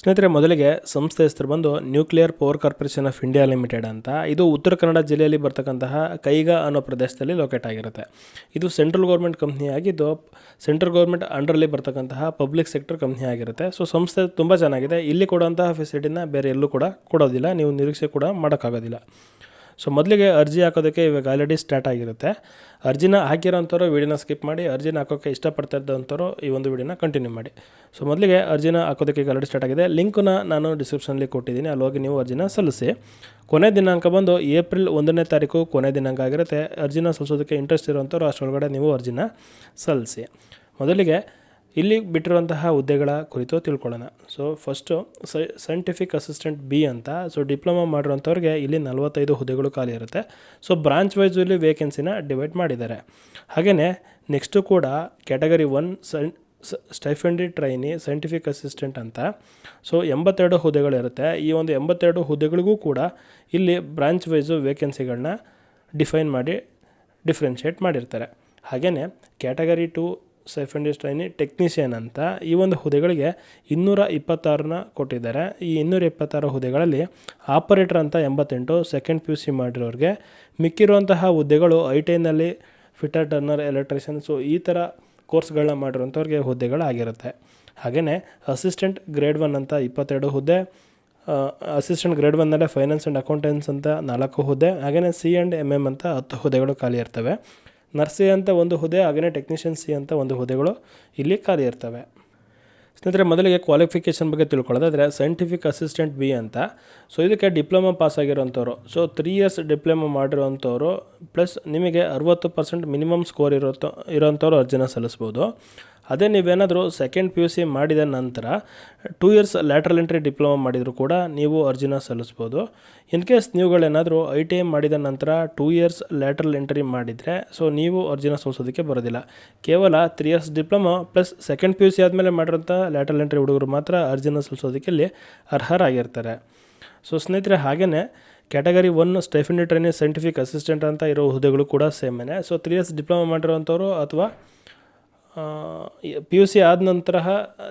ಸ್ನೇಹಿತರೆ, ಮೊದಲಿಗೆ ಸಂಸ್ಥೆ ಹೆಸರು ಬಂದು nuclear power corporation of India limited ಅಂತ. ಇದು ಉತ್ತರ ಕನ್ನಡ ಜಿಲ್ಲೆಯಲ್ಲಿ ಬರ್ತಕ್ಕಂತಹ ಕೈಗ ಅನ್ನೋ ಪ್ರದೇಶದಲ್ಲಿ ಲೊಕೇಟ್ ಆಗಿರುತ್ತೆ. ಇದು ಸೆಂಟ್ರಲ್ ಗೌರ್ಮೆಂಟ್ ಕಂಪ್ನಿ ಆಗಿದ್ದು, ಸೆಂಟ್ರಲ್ ಗೌರ್ಮೆಂಟ್ ಅಂಡರಲ್ಲಿ ಬರ್ತಕ್ಕಂತಹ ಪಬ್ಲಿಕ್ ಸೆಕ್ಟರ್ ಕಂಪ್ನಿ ಆಗಿರುತ್ತೆ. ಸೊ, ಸಂಸ್ಥೆ ತುಂಬ ಚೆನ್ನಾಗಿದೆ. ಇಲ್ಲಿ ಕೊಡುವಂತಹ ಫೆಸಿಲಿಟಿನ ಬೇರೆ ಎಲ್ಲೂ ಕೂಡ ಕೊಡೋದಿಲ್ಲ. ನೀವು ನಿರೀಕ್ಷೆ ಕೂಡ ಮಾಡೋಕ್ಕಾಗೋದಿಲ್ಲ. ಸೊ ಮೊದಲಿಗೆ ಅರ್ಜಿ ಹಾಕೋದಕ್ಕೆ ಇವಾಗ ಆಲ್ರೆಡಿ ಸ್ಟಾರ್ಟ್ ಆಗಿರುತ್ತೆ. ಅರ್ಜಿನ ಹಾಕಿರೋಂಥವ್ರು ವೀಡಿಯೋನ ಸ್ಕಿಪ್ ಮಾಡಿ, ಅರ್ಜಿನ ಹಾಕೋಕ್ಕೆ ಇಷ್ಟಪಡ್ತಾ ಇದ್ದಂಥವ್ರು ಈ ಒಂದು ವೀಡಿಯೋನ ಕಂಟಿನ್ಯೂ ಮಾಡಿ. ಸೊ ಮೊದಲಿಗೆ ಅರ್ಜಿನ ಹಾಕೋದಕ್ಕೆ ಆಲ್ರೆಡಿ ಸ್ಟಾರ್ಟ್ ಆಗಿದೆ. ಲಿಂಕನ್ನ ನಾನು ಡಿಸ್ಕ್ರಿಪ್ಷನಲ್ಲಿ ಕೊಟ್ಟಿದ್ದೀನಿ. ಅಲ್ಲಿ ಹೋಗಿ ನೀವು ಅರ್ಜಿನ ಸಲ್ಲಿಸಿ. ಕೊನೆ ದಿನಾಂಕ ಬಂದು ಏಪ್ರಿಲ್ ಒಂದನೇ ತಾರೀಕು ಕೊನೆ ದಿನಾಂಕ ಆಗಿರುತ್ತೆ. ಅರ್ಜಿನ ಸಲ್ಲಿಸೋದಕ್ಕೆ ಇಂಟ್ರೆಸ್ಟ್ ಇರೋಂಥವ್ರು ಅಷ್ಟರೊಳಗಡೆ ನೀವು ಅರ್ಜಿನ ಸಲ್ಲಿಸಿ. ಮೊದಲಿಗೆ ಇಲ್ಲಿ ಬಿಟ್ಟಿರುವಂತಹ ಹುದ್ದೆಗಳ ಕುರಿತು ತಿಳ್ಕೊಳ್ಳೋಣ. So first scientific assistant B ಅಂತ ಸೊ ಡಿಪ್ಲೊಮಾ ಮಾಡಿರೋಂಥವ್ರಿಗೆ ಇಲ್ಲಿ ನಲವತ್ತೈದು ಹುದ್ದೆಗಳು ಖಾಲಿ ಇರುತ್ತೆ. ಸೊ ಬ್ರಾಂಚ್ ವೈಸ್ ಇಲ್ಲಿ ವೇಕೆನ್ಸಿನ ಡಿವೈಡ್ ಮಾಡಿದ್ದಾರೆ. ಹಾಗೆಯೇ ನೆಕ್ಸ್ಟು ಕೂಡ category one stipendiary trainee scientific assistant ಅಂತ. ಸೊ ಎಂಬತ್ತೆರಡು ಹುದ್ದೆಗಳಿರುತ್ತೆ. ಈ ಒಂದು ಎಂಬತ್ತೆರಡು ಹುದ್ದೆಗಳಿಗೂ ಕೂಡ ಇಲ್ಲಿ ಬ್ರಾಂಚ್ ವೈಸು ವೇಕೆನ್ಸಿಗಳನ್ನ ಡಿಫೈನ್ ಮಾಡಿ ಡಿಫ್ರೆನ್ಷಿಯೇಟ್ ಮಾಡಿರ್ತಾರೆ. ಹಾಗೆಯೇ category two stipendiary trainee technician ಅಂತ ಈ ಒಂದು ಹುದ್ದೆಗಳಿಗೆ ಇನ್ನೂರ ಇಪ್ಪತ್ತಾರನ್ನ ಕೊಟ್ಟಿದ್ದಾರೆ. ಈ ಇನ್ನೂರ ಇಪ್ಪತ್ತಾರು ಹುದ್ದೆಗಳಲ್ಲಿ ಆಪರೇಟರ್ ಅಂತ ಎಂಬತ್ತೆಂಟು, ಸೆಕೆಂಡ್ ಪಿ ಯು ಸಿ ಮಾಡಿರೋರಿಗೆ ಮಿಕ್ಕಿರುವಂತಹ ಹುದ್ದೆಗಳು ಐ ಟಿ ಐನಲ್ಲಿ ಫಿಟರ್ ಟರ್ನರ್ ಎಲೆಕ್ಟ್ರಿಷಿಯನ್ ಸೊ ಈ ಥರ ಕೋರ್ಸ್ಗಳನ್ನ ಮಾಡಿರುವಂಥವ್ರಿಗೆ ಹುದ್ದೆಗಳಾಗಿರುತ್ತೆ. ಹಾಗೆಯೇ ಅಸಿಸ್ಟೆಂಟ್ ಗ್ರೇಡ್ ಒನ್ ಅಂತ ಇಪ್ಪತ್ತೆರಡು ಹುದ್ದೆ ಅಸಿಸ್ಟೆಂಟ್ ಗ್ರೇಡ್ ಒನ್ನಲ್ಲೇ ಫೈನಾನ್ಸ್ ಆ್ಯಂಡ್ ಅಕೌಂಟೆನ್ಸ್ ಅಂತ ನಾಲ್ಕು ಹುದ್ದೆ ಹಾಗೆಯೇ ಸಿ ಆ್ಯಂಡ್ ಎಂ ಎಂ ಅಂತ ಹತ್ತು ಹುದ್ದೆಗಳು ಖಾಲಿ ಇರ್ತವೆ. ನರ್ಸಿ ಅಂತ ಒಂದು ಹುದ್ದೆ ಹಾಗೆಯೇ ಟೆಕ್ನಿಷಿಯನ್ಸಿ ಅಂತ ಒಂದು ಹುದ್ದೆಗಳು ಇಲ್ಲಿ ಖಾಲಿ ಇರ್ತವೆ ಸ್ನೇಹಿತರೆ, ಮೊದಲಿಗೆ ಕ್ವಾಲಿಫಿಕೇಷನ್ ಬಗ್ಗೆ ತಿಳ್ಕೊಳ್ಳೋದಾದರೆ ಸೈಂಟಿಫಿಕ್ ಅಸಿಸ್ಟೆಂಟ್ ಬಿ ಅಂತ. ಸೊ ಇದಕ್ಕೆ ಡಿಪ್ಲೊಮಾ ಪಾಸ್ ಆಗಿರೋಂಥವ್ರು ಸೊ ತ್ರೀ ಇಯರ್ಸ್ ಡಿಪ್ಲೊಮಾ ಮಾಡಿರೋಂಥವ್ರು ಪ್ಲಸ್ ನಿಮಗೆ ಅರುವತ್ತು ಪರ್ಸೆಂಟ್ ಮಿನಿಮಮ್ ಸ್ಕೋರ್ ಇರೋ ಇರೋಂಥವ್ರು ಅರ್ಜಿನ ಸಲ್ಲಿಸ್ಬೋದು. ಅದೇ ನೀವೇನಾದರೂ ಸೆಕೆಂಡ್ ಪಿ ಯು ಸಿ ಮಾಡಿದ ನಂತರ two years lateral entry diploma ಮಾಡಿದರೂ ಕೂಡ ನೀವು ಅರ್ಜಿನ ಸಲ್ಲಿಸ್ಬೋದು. ಇನ್ ಕೇಸ್ ನೀವುಗಳೇನಾದರೂ ಐ ಟಿ ಐ ಮಾಡಿದ ನಂತರ ಟೂ ಇಯರ್ಸ್ ಲ್ಯಾಟ್ರಲ್ ಎಂಟ್ರಿ ಮಾಡಿದರೆ ಸೊ ನೀವು ಅರ್ಜಿನ ಸಲ್ಲಿಸೋದಕ್ಕೆ ಬರೋದಿಲ್ಲ. ಕೇವಲ three years diploma plus second P U C ಆದಮೇಲೆ ಮಾಡಿರೋಂಥ ಲ್ಯಾಟ್ರಲ್ ಎಂಟ್ರಿ ಹುಡುಗರು ಮಾತ್ರ ಅರ್ಜಿನ ಸಲ್ಲಿಸೋದಕ್ಕೆ ಇಲ್ಲಿ ಅರ್ಹರಾಗಿರ್ತಾರೆ. ಸೊ ಸ್ನೇಹಿತರೆ ಹಾಗೆಯೇ category one stipendiary training scientific assistant ಅಂತ ಇರೋ ಹುದ್ದೆಗಳು ಕೂಡ ಸೇಮೇನೆ ಸೊ ತ್ರೀ ಇಯರ್ಸ್ ಡಿಪ್ಲೊಮಾ ಮಾಡಿರೋಂಥವ್ರು ಅಥವಾ ಪಿ ಯು ಸಿ ಆದ ನಂತರ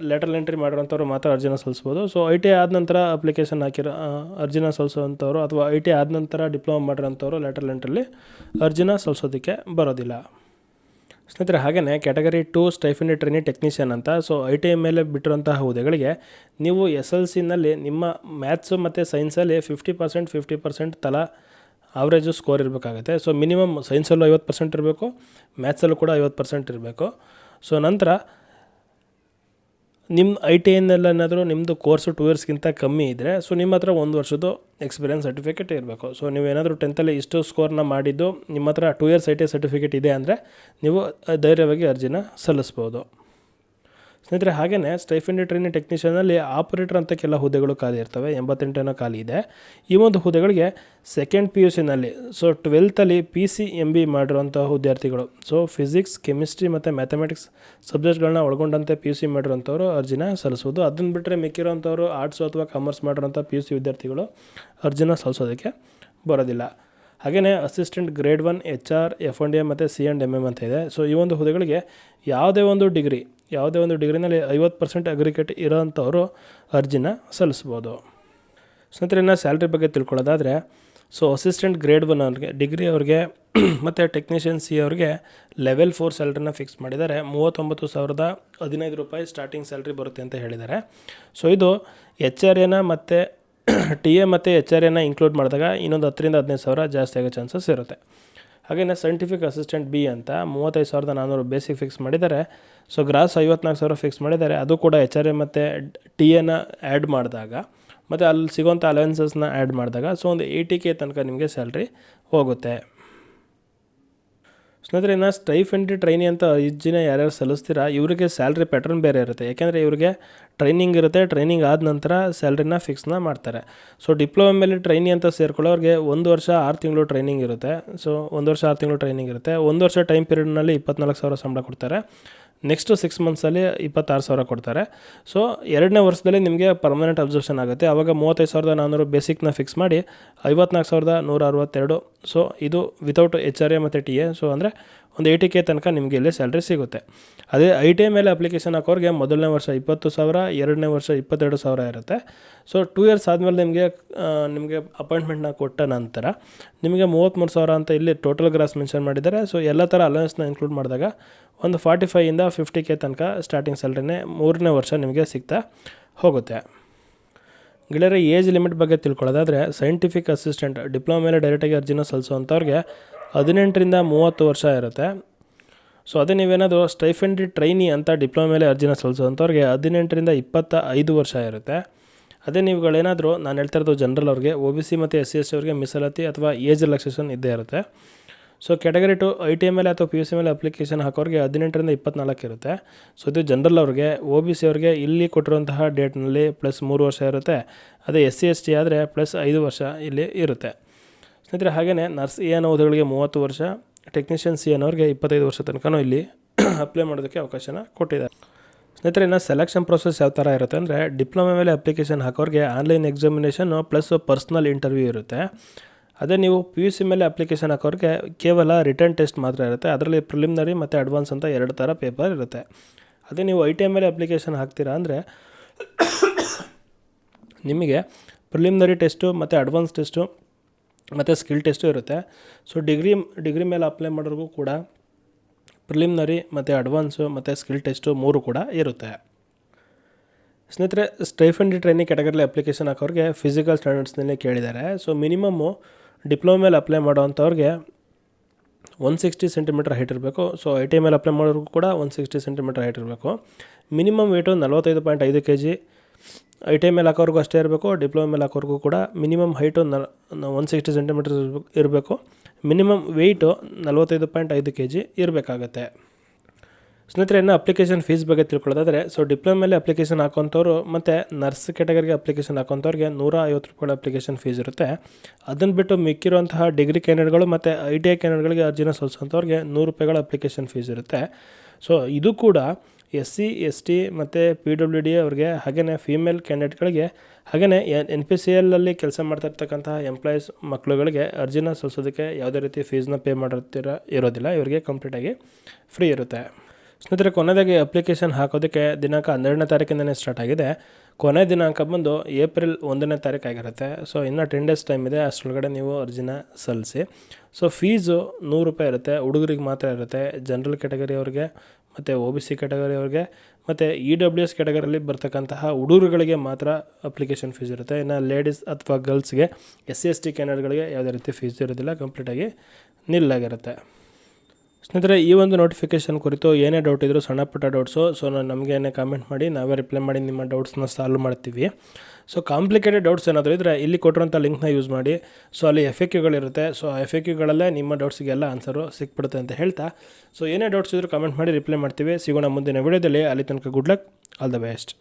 ಲೆಟರ್ ಎಂಟ್ರಿ ಮಾಡಿರೋಂಥವ್ರು ಮಾತ್ರ ಅರ್ಜಿನ ಸಲ್ಲಿಸ್ಬೋದು. ಸೊ ಐ ಟಿ ಆದ ನಂತರ ಅಪ್ಲಿಕೇಶನ್ ಹಾಕಿರೋ ಅರ್ಜಿನ ಸಲ್ಲಿಸೋವಂಥವ್ರು ಅಥವಾ ಐ ಟಿ ಆದ ನಂತರ ಡಿಪ್ಲೊಮಾ ಮಾಡಿರೋಂಥವ್ರು ಲೆಟರ್ ಎಂಟ್ರಲ್ಲಿ ಅರ್ಜಿನ ಸಲ್ಲಿಸೋದಕ್ಕೆ ಬರೋದಿಲ್ಲ. ಸ್ನೇಹಿತರೆ ಹಾಗೆಯೇ category two stipendiary trainee technician ಅಂತ ಸೊ ಐ ಟಿ ಐ ಮೇಲೆ ಬಿಟ್ಟಿರುವಂತಹ ಹುದ್ದೆಗಳಿಗೆ ನೀವು ಎಸ್ ಎಲ್ ಸಿನಲ್ಲಿ ನಿಮ್ಮ ಮ್ಯಾಥ್ಸು ಮತ್ತು ಸೈನ್ಸಲ್ಲಿ ಫಿಫ್ಟಿ ಪರ್ಸೆಂಟ್ ಫಿಫ್ಟಿ ಪರ್ಸೆಂಟ್ ತಲಾ ಆವ್ರೇಜು ಸ್ಕೋರ್ ಇರಬೇಕಾಗುತ್ತೆ. ಸೊ ಮಿನಿಮಮ್ ಸೈನ್ಸಲ್ಲೂ ಐವತ್ತು ಪರ್ಸೆಂಟ್ ಇರಬೇಕು ಮ್ಯಾಥ್ಸಲ್ಲೂ ಕೂಡ ಐವತ್ತು ಪರ್ಸೆಂಟ್ ಇರಬೇಕು. ಸೊ ನಂತರ ನಿಮ್ಮ ಐ ಟಿ ಐನಲ್ಲೇನಾದರೂ ನಿಮ್ಮದು ಕೋರ್ಸು ಟೂ ಇಯರ್ಸ್ಗಿಂತ ಕಮ್ಮಿ ಇದ್ದರೆ ಸೊ ನಿಮ್ಮ ಹತ್ರ ಒಂದು ವರ್ಷದ್ದು ಎಕ್ಸ್ಪೀರಿಯನ್ಸ್ ಸರ್ಟಿಫಿಕೇಟ್ ಇರಬೇಕು. ಸೊ ನೀವೇನಾದರೂ ಟೆಂತಲ್ಲಿ ಇಷ್ಟು ಸ್ಕೋರ್ನ ಮಾಡಿದ್ದು, ನಿಮ್ಮ ಹತ್ರ two years I T certificate ಇದೆ ಅಂದರೆ, ನೀವು ಧೈರ್ಯವಾಗಿ ಅರ್ಜಿನ ಸಲ್ಲಿಸ್ಬೋದು. ಸ್ನೇಹಿತರೆ ಹಾಗೆಯೇ ಸ್ಟೈಫಿಂಡ್ ಟ್ರೈನಿಂಗ್ ಟೆಕ್ನಿಷಿಯನಲ್ಲಿ ಆಪರೇಟರ್ ಅಂತ ಕೆಲ ಹುದ್ದೆಗಳು ಖಾಲಿ ಇರ್ತವೆ, ಎಂಬತ್ತೆಂಟೇನೋ ಖಾಲಿ ಇದೆ. ಈ ಒಂದು ಹುದ್ದೆಗಳಿಗೆ ಸೆಕೆಂಡ್ ಪಿ ಯು ಸಿನಲ್ಲಿ ಸೊ ಟ್ವೆಲ್ತಲ್ಲಿ ಪಿ ಸಿ ಎಂ ಬಿ ಮಾಡಿರುವಂಥ ವಿದ್ಯಾರ್ಥಿಗಳು ಸೊ ಫಿಸಿಕ್ಸ್ ಕೆಮಿಸ್ಟ್ರಿ ಮತ್ತು ಮ್ಯಾಥಮೆಟಿಕ್ಸ್ ಸಬ್ಜೆಕ್ಟ್ಗಳನ್ನ ಒಳಗೊಂಡಂತೆ ಪಿ ಯು ಸಿ ಮಾಡಿರೋಂಥವ್ರು ಅರ್ಜಿನ ಸಲ್ಲಿಸೋದು ಅದನ್ನು ಬಿಟ್ಟರೆ ಮಿಕ್ಕಿರೋಂಥವ್ರು ಆರ್ಟ್ಸ್ ಅಥವಾ ಕಾಮರ್ಸ್ ಮಾಡಿರೋಂಥ ಪಿ ಯು ಸಿ ವಿದ್ಯಾರ್ಥಿಗಳು ಅರ್ಜಿನ ಸಲ್ಲಿಸೋದಕ್ಕೆ ಬರೋದಿಲ್ಲ. ಹಾಗೆಯೇ assistant grade one H R F one D M ಮತ್ತು ಸಿ ಆ್ಯಂಡ್ ಎಂ ಎಂ ಅಂತ ಇದೆ. ಸೊ ಈ ಒಂದು ಹುದ್ದೆಗಳಿಗೆ ಯಾವುದೇ ಒಂದು ಡಿಗ್ರಿ ಯಾವುದೇ ಒಂದು ಡಿಗ್ರಿನಲ್ಲಿ ಐವತ್ತು ಪರ್ಸೆಂಟ್ ಅಗ್ರಿಕೇಟ್ ಇರೋಂಥವರು ಅರ್ಜಿನ ಸಲ್ಲಿಸ್ಬೋದು. ಸ್ನೇಹಿತರೆ, ಇನ್ನು ಸ್ಯಾಲ್ರಿ ಬಗ್ಗೆ ತಿಳ್ಕೊಳ್ಳೋದಾದರೆ ಸೊ ಅಸಿಸ್ಟೆಂಟ್ ಗ್ರೇಡ್ ಒನ್ ಅವ್ರಿಗೆ ಡಿಗ್ರಿ ಅವ್ರಿಗೆ, ಮತ್ತು ಟೆಕ್ನಿಷಿಯನ್ ಸಿ ಅವ್ರಿಗೆ ಲೆವೆಲ್ ಫೋರ್ ಸ್ಯಾಲ್ರಿನ ಫಿಕ್ಸ್ ಮಾಡಿದ್ದಾರೆ. ಮೂವತ್ತೊಂಬತ್ತು ಸಾವಿರದ ಹದಿನೈದು ರೂಪಾಯಿ ಸ್ಟಾರ್ಟಿಂಗ್ ಸ್ಯಾಲ್ರಿ ಬರುತ್ತೆ ಅಂತ ಹೇಳಿದ್ದಾರೆ. ಸೊ ಇದು ಎಚ್ ಆರ್ ಎನ ಮತ್ತು ಟಿ ಎ ಮತ್ತು ಎಚ್ ಆರ್ ಎನ ಇನ್ಕ್ಲೂಡ್ ಮಾಡಿದಾಗ ಇನ್ನೊಂದು ಹತ್ತರಿಂದ ಹದಿನೈದು ಸಾವಿರ ಜಾಸ್ತಿ ಆಗೋ ಚಾನ್ಸಸ್ ಇರುತ್ತೆ. ಹಾಗೆಯೇ ಸೈಂಟಿಫಿಕ್ ಅಸಿಸ್ಟೆಂಟ್ ಬಿ ಅಂತ ಮೂವತ್ತೈದು ಸಾವಿರದ ನಾನ್ನೂರು ಬೇಸಿಕ್ ಫಿಕ್ಸ್ ಮಾಡಿದ್ದಾರೆ. ಸೊ ಗ್ರಾಸ್ ಐವತ್ನಾಲ್ಕು ಸಾವಿರ ಫಿಕ್ಸ್ ಮಾಡಿದ್ದಾರೆ. ಅದು ಕೂಡ ಎಚ್ ಆರ್ ಎ ಮತ್ತು ಟಿ ಎನ ಆ್ಯಡ್ ಮಾಡಿದಾಗ, ಮತ್ತು ಅಲ್ಲಿ ಸಿಗೋಂಥ ಅಲವೆನ್ಸಸ್ನ ಆ್ಯಡ್ ಮಾಡಿದಾಗ ಸೊ ಒಂದು ಏಯ್ಟಿ ಕೆ ತನಕ ನಿಮಗೆ ಸ್ಯಾಲ್ರಿ ಹೋಗುತ್ತೆ. ಸ್ನೇಹಿತರೆ, ಇನ್ನು ಸ್ಟೈಫೆಂಡಿ ಟ್ರೈನಿ ಅಂತ ಇಜ್ಜಿನ ಯಾರ್ಯಾರು ಸಲ್ಲಿಸ್ತೀರಾ, ಇವರಿಗೆ ಸ್ಯಾಲ್ರಿ ಪ್ಯಾಟರ್ನ್ ಬೇರೆ ಇರುತ್ತೆ. ಯಾಕೆಂದರೆ ಇವರಿಗೆ ಟ್ರೈನಿಂಗ್ ಇರುತ್ತೆ ಟ್ರೈನಿಂಗ್ ಆದ ನಂತರ ಸ್ಯಾಲ್ರಿನ ಫಿಕ್ಸ್ನ ಮಾಡ್ತಾರೆ. ಸೊ ಡಿಪ್ಲೊಮಾ ಮೇಲೆ ಟ್ರೈನಿ ಅಂತ ಸೇರ್ಕೊಳ್ಳೋರಿಗೆ ಒಂದು ವರ್ಷ ಆರು ತಿಂಗಳು ಟ್ರೈನಿಂಗ್ ಇರುತ್ತೆ. ಸೊ ಒಂದು ವರ್ಷ ಆರು ತಿಂಗಳು ಟ್ರೈನಿಂಗ್ ಇರುತ್ತೆ. ಒಂದು ವರ್ಷ ಟೈಮ್ ಪೀರಿಯಡ್ನಲ್ಲಿ ಇಪ್ಪತ್ನಾಲ್ಕು ಸಾವಿರ ಸಂಬಳ ಕೊಡ್ತಾರೆ. ನೆಕ್ಸ್ಟು ಸಿಕ್ಸ್ ಮಂತ್ಸಲ್ಲಿ ಇಪ್ಪತ್ತಾರು ಸಾವಿರ ಕೊಡ್ತಾರೆ. ಸೊ ಎರಡನೇ ವರ್ಷದಲ್ಲಿ ನಿಮಗೆ ಪರ್ಮನೆಂಟ್ ಅಬ್ಸರ್ಷನ್ ಆಗುತ್ತೆ. ಆವಾಗ ಮೂವತ್ತೈದು ಸಾವಿರದ ನಾನ್ನೂರು ಬೇಸಿಕ್ನ ಫಿಕ್ಸ್ ಮಾಡಿ ಐವತ್ನಾಲ್ಕು ಸಾವಿರದ ನೂರ ಅರವತ್ತೆರಡು. ಸೊ ಇದು ವಿತೌಟ್ ಎಚ್ ಆರ್ ಎ ಮತ್ತು ಟಿ ಎ ಸೊ ಅಂದರೆ ಒಂದು ಏಯ್ಟಿ ಕೆ ತನಕ ನಿಮಗೆ ಇಲ್ಲೇ ಸ್ಯಾಲ್ರಿ ಸಿಗುತ್ತೆ. ಅದೇ ಐ ಟಿ ಐ ಮೇಲೆ ಅಪ್ಲಿಕೇಶನ್ ಹಾಕೋರಿಗೆ ಮೊದಲನೇ ವರ್ಷ ಇಪ್ಪತ್ತು ಸಾವಿರ, ಎರಡನೇ ವರ್ಷ ಇಪ್ಪತ್ತೆರಡು ಸಾವಿರ ಇರುತ್ತೆ. ಸೊ ಟೂ ಇಯರ್ಸ್ ಆದಮೇಲೆ ನಿಮಗೆ ನಿಮಗೆ ಅಪಾಯಿಂಟ್ಮೆಂಟ್ನ ಕೊಟ್ಟ ನಂತರ ನಿಮಗೆ ಮೂವತ್ತ್ಮೂರು ಸಾವಿರ ಅಂತ ಇಲ್ಲಿ ಟೋಟಲ್ ಗ್ರಾಸ್ ಮೆನ್ಷನ್ ಮಾಡಿದ್ದಾರೆ. ಸೊ ಎಲ್ಲ ಥರ ಅಲವೆನ್ಸ್ನ ಇನ್ಕ್ಲೂಡ್ ಮಾಡಿದಾಗ ಒಂದು ಫಾರ್ಟಿ ಫೈಯಿಂದ ಫಿಫ್ಟಿ ಕೆ ತನಕ ಸ್ಟಾರ್ಟಿಂಗ್ ಸ್ಯಾಲ್ರಿನೇ ಮೂರನೇ ವರ್ಷ ನಿಮಗೆ ಸಿಗ್ತಾ ಹೋಗುತ್ತೆ. ಗೆಳೆಯರ ಏಜ್ ಲಿಮಿಟ್ ಬಗ್ಗೆ ತಿಳ್ಕೊಳ್ಳೋದಾದರೆ ಸೈಂಟಿಫಿಕ್ ಅಸಿಸ್ಟೆಂಟ್ ಡಿಪ್ಲೊಮಾ ಮೇಲೆ ಡೈರೆಕ್ಟಾಗಿ ಅರ್ಜಿನ ಸಲ್ಲಿಸುವಂಥವ್ರಿಗೆ ಹದಿನೆಂಟರಿಂದ ಮೂವತ್ತು ವರ್ಷ ಇರುತ್ತೆ. ಸೊ ಅದೇ ನೀವೇನಾದರೂ ಸ್ಟೈಫೆಂಡ್ರಿ ಟ್ರೈನಿ ಅಂತ ಡಿಪ್ಲೊಮಾ ಮೇಲೆ ಅರ್ಜಿನ ಸಲ್ಲಿಸುವಂಥವ್ರಿಗೆ ಹದಿನೆಂಟರಿಂದ ಇಪ್ಪತ್ತ ಐದು ವರ್ಷ ಇರುತ್ತೆ. ಅದೇ ನೀವುಗಳೇನಾದರೂ, ನಾನು ಹೇಳ್ತಾ ಇರೋದು ಜನರಲ್ ಅವ್ರಿಗೆ ಒ ಬಿ ಸಿ ಮತ್ತು ಎಸ್ ಸಿ ಎಸ್ ಸಿ ಅವ್ರಿಗೆ ಮೀಸಲಾತಿ ಅಥವಾ ಏಜ್ ರಿಲ್ಯಾಕ್ಸೇಷನ್ ಇದ್ದೇ ಇರುತ್ತೆ. So category two I T ಮೇಲೆ ಅಥವಾ ಪಿ ಯು ಸಿ ಮೇಲೆ ಅಪ್ಲಿಕೇಶನ್ ಹಾಕೋರಿಗೆ ಹದಿನೆಂಟರಿಂದ ಇಪ್ಪತ್ನಾಲ್ಕು ಇರುತ್ತೆ. ಸೊ ಇದು ಜನರಲ್ ಅವ್ರಿಗೆ ಒ ಬಿ ಸಿ ಅವ್ರಿಗೆ ಇಲ್ಲಿ ಕೊಟ್ಟಿರುವಂತಹ ಡೇಟ್ನಲ್ಲಿ ಪ್ಲಸ್ ಮೂರು ವರ್ಷ ಇರುತ್ತೆ. ಅದೇ ಎಸ್ ಸಿ ಎಸ್ ಟಿ ಆದರೆ ಪ್ಲಸ್ ಐದು ವರ್ಷ ಇಲ್ಲಿ ಇರುತ್ತೆ. ಸ್ನೇಹಿತರೆ ಹಾಗೆಯೇ ನರ್ಸ್ ಎ ಅನ್ನೋ ಹುದ್ದೆಗಳಿಗೆ ಮೂವತ್ತು ವರ್ಷ, ಟೆಕ್ನಿಷಿಯನ್ ಸಿ ಅನ್ನೋರಿಗೆ ಇಪ್ಪತ್ತೈದು ವರ್ಷ ತನಕನೂ ಇಲ್ಲಿ ಅಪ್ಲೈ ಮಾಡೋದಕ್ಕೆ ಅವಕಾಶನ ಕೊಟ್ಟಿದ್ದಾರೆ. ಸ್ನೇಹಿತರೆ, ಇನ್ನು ಸೆಲೆಕ್ಷನ್ ಪ್ರೊಸೆಸ್ ಯಾವ ಥರ ಇರುತ್ತೆ ಅಂದರೆ ಡಿಪ್ಲೊಮಾ ಮೇಲೆ application ಹಾಕೋರಿಗೆ online examination plus personal interview ಇರುತ್ತೆ. ಅದೇ ನೀವು ಪಿ ಯು ಸಿ ಮೇಲೆ ಅಪ್ಲಿಕೇಶನ್ ಹಾಕೋರಿಗೆ ಕೇವಲ ರಿಟರ್ನ್ ಟೆಸ್ಟ್ ಮಾತ್ರ ಇರುತ್ತೆ. ಅದರಲ್ಲಿ ಪ್ರಿಲಿಮಿನರಿ ಮತ್ತು ಅಡ್ವಾನ್ಸ್ ಅಂತ ಎರಡು ಥರ ಪೇಪರ್ ಇರುತ್ತೆ. ಅದೇ ನೀವು ಐ ಟಿ ಐ ಮೇಲೆ ಅಪ್ಲಿಕೇಶನ್ ಹಾಕ್ತೀರಾ ಅಂದರೆ, ನಿಮಗೆ ಪ್ರಿಲಿಮಿನರಿ ಟೆಸ್ಟು ಮತ್ತು ಅಡ್ವಾನ್ಸ್ ಟೆಸ್ಟು ಮತ್ತು ಸ್ಕಿಲ್ ಟೆಸ್ಟು ಇರುತ್ತೆ. ಸೊ ಡಿಗ್ರಿ ಡಿಗ್ರಿ ಮೇಲೆ ಅಪ್ಲೈ ಮಾಡೋರಿಗೂ ಕೂಡ ಪ್ರಿಲಿಮ್ನರಿ ಮತ್ತು ಅಡ್ವಾನ್ಸು ಮತ್ತು ಸ್ಕಿಲ್ ಟೆಸ್ಟು ಮೂರು ಕೂಡ ಇರುತ್ತೆ. ಸ್ನೇಹಿತರೆ ಸ್ಟೈಫಂಡಿ ಟ್ರೈನಿಂಗ್ ಕ್ಯಾಟಗರಿಲಿ ಅಪ್ಲಿಕೇಶನ್ ಹಾಕೋರಿಗೆ ಫಿಸಿಕಲ್ ಸ್ಟ್ಯಾಂಡರ್ಡ್ಸ್ನಲ್ಲಿ ಕೇಳಿದ್ದಾರೆ. ಸೊ ಮಿನಿಮಮ್ಮು ಡಿಪ್ಲೊಮ ಮೇಲೆ ಅಪ್ಲೈ ಮಾಡೋವಂಥವ್ರಿಗೆ ಒನ್ ಸಿಕ್ಸ್ಟಿ ಸೆಂಟಿಮೀಟರ್ ಹೈಟ್ ಇರಬೇಕು. ಸೊ ಐ ಟಿ ಮೇಲೆ ಅಪ್ಲೈ ಮಾಡೋರಿಗೂ ಕೂಡ ಒನ್ ಸಿಕ್ಸ್ಟಿ ಸೆಂಟಿಮೀಟರ್ ಹೈಟ್ ಇರಬೇಕು. ಮಿನಿಮಮ್ ವೇಟು ನಲ್ವತ್ತೈದು ಪಾಯಿಂಟ್ ಐದು K G I T I ಮೇಲೆ ಹಾಕೋರ್ಗೂ ಅಷ್ಟೇ ಇರಬೇಕು, ಡಿಪ್ಲೊಮಾ ಮೇಲೆ ಹಾಕೋರ್ಗೂ ಕೂಡ ಮಿನಿಮಮ್ ಹೈಟು ನಲ್ ಒನ್ ಸಿಕ್ಸ್ಟಿ ಸೆಂಟಿಮೀಟರ್ ಇರಬೇಕು. ಮಿನಿಮಮ್ ವೆಯ್ಟು ನಲ್ವತ್ತೈದು ಪಾಯಿಂಟ್ ಐದು ಕೆ ಜಿ ಇರಬೇಕಾಗತ್ತೆ. ಸ್ನೇಹಿತರೆ ಇನ್ನು ಅಪ್ಲಿಕೇಶನ್ ಫೀಸ್ ಬಗ್ಗೆ ತಿಳ್ಕೊಳ್ಳೋದಾದರೆ ಸೊ ಡಿಪ್ಲೊಮಾ ಮೇಲೆ ಅಪ್ಲಿಕೇಶನ್ ಹಾಕೋಂಥವ್ರು ಮತ್ತು ನರ್ಸ್ ಕ್ಯಾಟಗರಿಗೆ ಅಪ್ಲಿಕೇಶನ್ ಹಾಕೋಂಥವ್ರಿಗೆ ನೂರ ಐವತ್ತು ರೂಪಾಯಿ ಅಪ್ಲಿಕೇಶನ್ ಫೀಸ್ ಇರುತ್ತೆ. ಅದನ್ನು ಬಿಟ್ಟು ಮಿಕ್ಕಿರುವಂತಹ ಡಿಗ್ರಿ ಕ್ಯಾಂಡಿಡೇಟ್ಗಳು ಮತ್ತು ಐ ಟಿ ಐ ಕ್ಯಾಂಡಿಡೇಟ್ಗಳಿಗೆ ಅರ್ಜಿನ ಸಲ್ಲಿಸುವಂಥವ್ರಿಗೆ ನೂರು ರೂಪಾಯಿಗಳ ಅಪ್ಲಿಕೇಶನ್ ಫೀಸ್ ಇರುತ್ತೆ. ಸೊ ಇದು ಕೂಡ ಎಸ್ ಸಿ, ಎಸ್ ಟಿ ಮತ್ತು ಪಿ ಡಬ್ಲ್ಯೂ ಡಿ ಅವ್ರಿಗೆ ಹಾಗೆಯೇ ಫೀಮೇಲ್ ಕ್ಯಾಂಡಿಡೇಟ್ಗಳಿಗೆ ಹಾಗೆಯೇ ಎನ್ ಪಿ ಸಿ ಎಲ್ಲಲ್ಲಿ ಕೆಲಸ ಮಾಡ್ತಾ ಇರ್ತಕ್ಕಂತಹ ಎಂಪ್ಲಾಯೀಸ್ ಮಕ್ಕಳುಗಳಿಗೆ ಅರ್ಜಿನ ಸಲ್ಲಿಸೋದಕ್ಕೆ ಯಾವುದೇ ರೀತಿ ಫೀಸ್ನ ಪೇ ಮಾಡಿರ್ತೀರ, ಇರೋದಿಲ್ಲ. ಇವರಿಗೆ ಕಂಪ್ಲೀಟಾಗಿ ಫ್ರೀ ಇರುತ್ತೆ. ಸ್ನೇಹಿತರೆ ಕೊನೆಯದಾಗಿ ಅಪ್ಲಿಕೇಶನ್ ಹಾಕೋದಕ್ಕೆ ದಿನಾಂಕ ಹನ್ನೆರಡನೇ ತಾರೀಕಿಂದನೇ ಸ್ಟಾರ್ಟ್ ಆಗಿದೆ. ಕೊನೆ ದಿನಾಂಕ ಬಂದು ಏಪ್ರಿಲ್ ಒಂದನೇ ತಾರೀಕು ಆಗಿರುತ್ತೆ. ಸೊ ಇನ್ನೂ ಟೆನ್ ಡೇಸ್ ಟೈಮ್ ಇದೆ, ಅಷ್ಟರೊಳಗಡೆ ನೀವು ಅರ್ಜಿನ ಸಲ್ಲಿಸಿ. ಸೊ ಫೀಸು ನೂರು ರೂಪಾಯಿ ಇರುತ್ತೆ, ಹುಡುಗರಿಗೆ ಮಾತ್ರ ಇರುತ್ತೆ. ಜನರಲ್ ಕ್ಯಾಟಗರಿ ಅವ್ರಿಗೆ ಮತ್ತು ಒ ಬಿ ಸಿ ಕ್ಯಾಟಗರಿ ಅವ್ರಿಗೆ, ಮತ್ತು ಇ ಡಬ್ಲ್ಯೂ ಎಸ್ ಕ್ಯಾಟಗರಿಯಲ್ಲಿ ಬರ್ತಕ್ಕಂತಹ ಹುಡುಗರುಗಳಿಗೆ ಮಾತ್ರ ಅಪ್ಲಿಕೇಶನ್ ಫೀಸ್ ಇರುತ್ತೆ. ಇನ್ನು ಲೇಡೀಸ್ ಅಥವಾ ಗರ್ಲ್ಸ್ಗೆ ಎಸ್ ಸಿ ಎಸ್ ಟಿ ಕ್ಯಾಂಡಿಡೇಟ್ಗಳಿಗೆ ಯಾವುದೇ ರೀತಿ ಫೀಸ್ ಇರೋದಿಲ್ಲ ಕಂಪ್ಲೀಟಾಗಿ ನಿಲ್ಲಾಗಿರುತ್ತೆ. ಸ್ನೇಹಿತರೆ, ಈ ಒಂದು ನೋಟಿಫಿಕೇಷನ್ ಕುರಿತು ಏನೇ ಡೌಟ್ ಇದ್ದರೂ ಸಣ್ಣ ಪುಟ್ಟ ಡೌಟ್ಸು ಸೊ ನಾನು ಏನೇ ಕಾಮೆಂಟ್ ಮಾಡಿ, ನಾವೇ ರಿಪ್ಲೈ ಮಾಡಿ ನಿಮ್ಮ ಡೌಟ್ಸ್ನ ಸಾಲ್ವ್ ಮಾಡ್ತೀವಿ. ಸೊ ಕಾಂಪ್ಲಿಕೇಟೆಡ್ ಡೌಟ್ಸ್ ಏನಾದರೂ ಇದ್ದರೆ ಇಲ್ಲಿ ಕೊಟ್ಟಿರೋಂಥ ಲಿಂಕ್ನ ಯೂಸ್ ಮಾಡಿ. ಸೊ ಅಲ್ಲಿ ಎಫ್ ಎ ಕ್ಯೂಗಳಿರುತ್ತೆ ಸೊ ಆ ಎಫ್ ಎ ಕ್ಯೂಗಳಲ್ಲೇ ನಿಮ್ಮ ಡೌಟ್ಸ್ಗೆಲ್ಲ ಆನ್ಸರು ಸಿಕ್ಬಿಡುತ್ತೆ ಅಂತ ಹೇಳ್ತಾ. ಸೊ ಏನೇ ಡೌಟ್ಸ್ ಇದ್ದರೂ ಕಾಮೆಂಟ್ ಮಾಡಿ ರಿಪ್ಲೈ ಮಾಡ್ತೀವಿ. ಸಿಗೋಣ ಮುಂದಿನ ವಿಡಿಯೋದಲ್ಲಿ. ಅಲ್ಲಿ ತನಕ good luck all the best